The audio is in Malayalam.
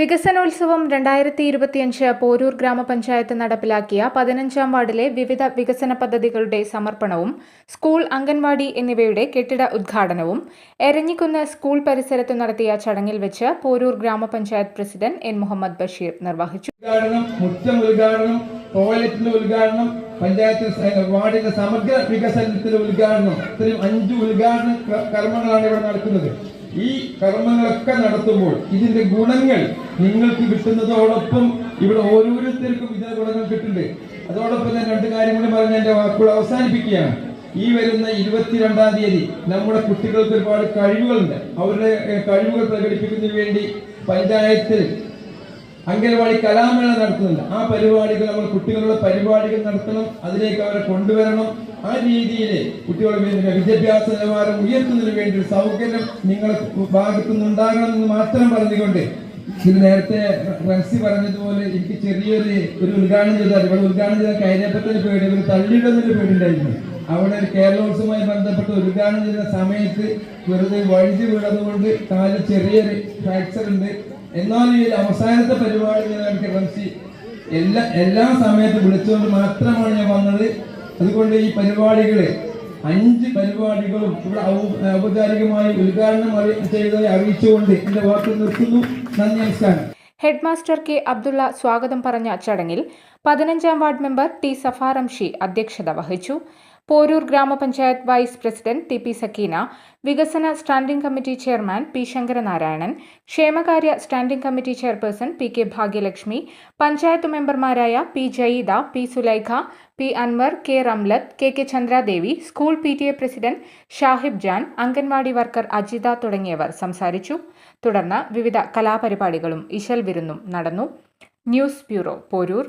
വികസനോത്സവം രണ്ടായിരത്തി ഇരുപത്തിയഞ്ച് പോരൂർ ഗ്രാമപഞ്ചായത്ത് നടപ്പിലാക്കിയ പതിനഞ്ചാം വാർഡിലെ വിവിധ വികസന പദ്ധതികളുടെ സമർപ്പണവും സ്കൂൾ അംഗൻവാടി എന്നിവയുടെ കെട്ടിട ഉദ്ഘാടനവും എരഞ്ഞിക്കുന്ന് സ്കൂൾ പരിസരത്ത് നടത്തിയ ചടങ്ങിൽ വെച്ച് പോരൂർ ഗ്രാമപഞ്ചായത്ത് പ്രസിഡന്റ് എൻ. മുഹമ്മദ് ബഷീർ നിർവഹിച്ചു. ഉദ്ഘാടനം ഉദ്ഘാടനം പഞ്ചായത്ത് സമഗ്ര വികസനത്തിന്റെ ഉദ്ഘാടനം. അഞ്ച് ഉദ്ഘാടന കർമ്മങ്ങളാണ് ഇവിടെ നടക്കുന്നത്. ഈ കർമ്മങ്ങളൊക്കെ നടത്തുമ്പോൾ ഇതിന്റെ ഗുണങ്ങൾ നിങ്ങൾക്ക് കിട്ടുന്നതോടൊപ്പം ഇവിടെ ഓരോരുത്തർക്കും ഇതിന്റെ ഗുണങ്ങൾ കിട്ടുന്നുണ്ട്. അതോടൊപ്പം തന്നെ രണ്ട് കാര്യം കൂടി പറഞ്ഞ് എന്റെ വാക്കുകൾ അവസാനിപ്പിക്കുകയാണ്. ഈ വരുന്ന ഇരുപത്തിരണ്ടാം തീയതി നമ്മുടെ കുട്ടികൾക്ക് ഒരുപാട് കഴിവുകളുണ്ട്. അവരുടെ കഴിവുകൾ പ്രകടിപ്പിക്കുന്നതിന് വേണ്ടി പഞ്ചായത്തിൽ അംഗൻവാടി കലാമേള നടത്തുന്നുണ്ട് ആ പരിപാടികൾ നമ്മൾ കുട്ടികളുടെ പരിപാടികൾ നടത്തണം അതിലേക്ക് അവരെ കൊണ്ടുവരണം. ആ രീതിയിൽ കുട്ടികളുടെ വിദ്യാഭ്യാസ നിലവാരം ഉയർത്തുന്നതിന് വേണ്ടി ഒരു സൗകര്യം നിങ്ങളെ ഭാഗത്തു നിന്നുണ്ടാകണം എന്ന് മാത്രം പറഞ്ഞുകൊണ്ട് ഇത് നേരത്തെ റൻസി പറഞ്ഞതുപോലെ എനിക്ക് ചെറിയൊരു ഒരു ഉദ്ഘാടനം ചെയ്താൽ ഇവിടെ ഉദ്ഘാടനം ചെയ്ത കൈരപ്പത്തിന് പേടി. ഒരു തള്ളിയിടുന്നതിന് പേടിയുണ്ടായിരുന്നു. അവിടെ ഒരു കേരളോത്സവമായി ബന്ധപ്പെട്ട് ഉദ്ഘാടനം ചെയ്യുന്ന സമയത്ത് വെറുതെ വഴുതി വീണതുകൊണ്ട് കാലിൽ ചെറിയൊരു ഫ്രാക്ചർ ഉണ്ട് എന്നാലും ഈ അവസാനത്തെ പരിപാടി എനിക്ക് റംസി എല്ലാ എല്ലാ സമയത്തും വിളിച്ചുകൊണ്ട് മാത്രമാണ് ഞാൻ വന്നത്. അതുകൊണ്ട് ഈ പരിപാടികൾ അഞ്ച് പരിപാടികളും ഇവിടെ ഔപചാരികമായി ഉദ്ഘാടനം ചെയ്തതായി അറിയിച്ചുകൊണ്ട് എന്റെ വാക്ക് നിർത്തുന്നു. നന്ദി നമസ്കാരം. ഹെഡ് മാസ്റ്റർ കെ അബ്ദുള്ള സ്വാഗതം പറഞ്ഞ ചടങ്ങിൽ പതിനഞ്ചാം വാർഡ് മെമ്പർ ടി സഫാറംഷി അധ്യക്ഷത വഹിച്ചു. പോരൂർ ഗ്രാമപഞ്ചായത്ത് vice president T P Sakeena വികസന standing committee chairman P Sankaranarayanan ക്ഷേമകാര്യ standing committee chairperson P K Bhagyalakshmi panchayat മെമ്പർമാരായ P Jayeeda P Sulaikha P Anwar K Ramlath K K Chandradevi school P T A president Shahib Jan anganwadi worker Ajitha തുടങ്ങിയവർ സംസാരിച്ചു. തുടർന്ന് വിവിധ കലാപരിപാടികളും ഇശൽ വിരുന്നും നടന്നു. News bureau Poroor.